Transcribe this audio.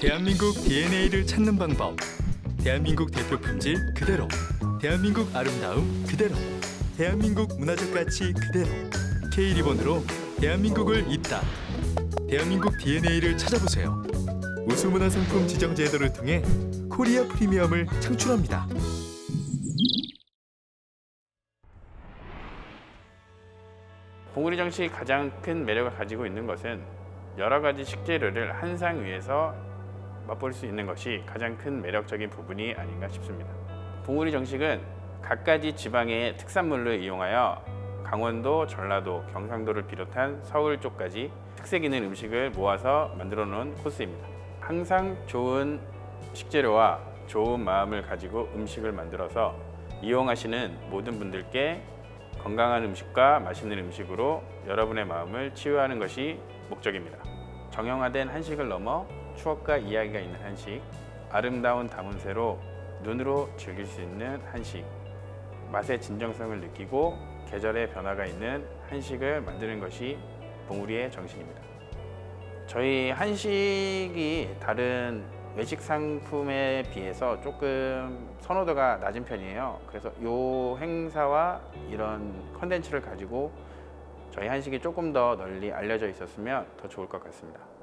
대한민국 DNA를 찾는 방법. 대한민국 대표 품질 그대로. 대한민국 아름다움 그대로. 대한민국 문화적 가치 그대로. K리본으로 대한민국을 잇다. 대한민국 DNA를 찾아보세요. 우수문화 상품 지정 제도를 통해 코리아 프리미엄을 창출합니다. 봉우리 정식이 가장 큰 매력을 가지고 있는 것은 여러 가지 식재료를 한 상 위에서 맛볼 수 있는 것이 가장 큰 매력적인 부분이 아닌가 싶습니다. 봉우리 정식은 갖가지 지방의 특산물을 이용하여 강원도, 전라도, 경상도를 비롯한 서울 쪽까지 특색 있는 음식을 모아서 만들어 놓은 코스입니다. 항상 좋은 식재료와 좋은 마음을 가지고 음식을 만들어서 이용하시는 모든 분들께 건강한 음식과 맛있는 음식으로 여러분의 마음을 치유하는 것이 목적입니다. 정형화된 한식을 넘어 추억과 이야기가 있는 한식, 아름다운 담은새로 눈으로 즐길 수 있는 한식, 맛의 진정성을 느끼고 계절의 변화가 있는 한식을 만드는 것이 봉우리의 정신입니다. 저희 한식이 다른 외식 상품에 비해서 조금 선호도가 낮은 편이에요. 그래서 이 행사와 이런 컨텐츠를 가지고 저희 한식이 조금 더 널리 알려져 있었으면 더 좋을 것 같습니다.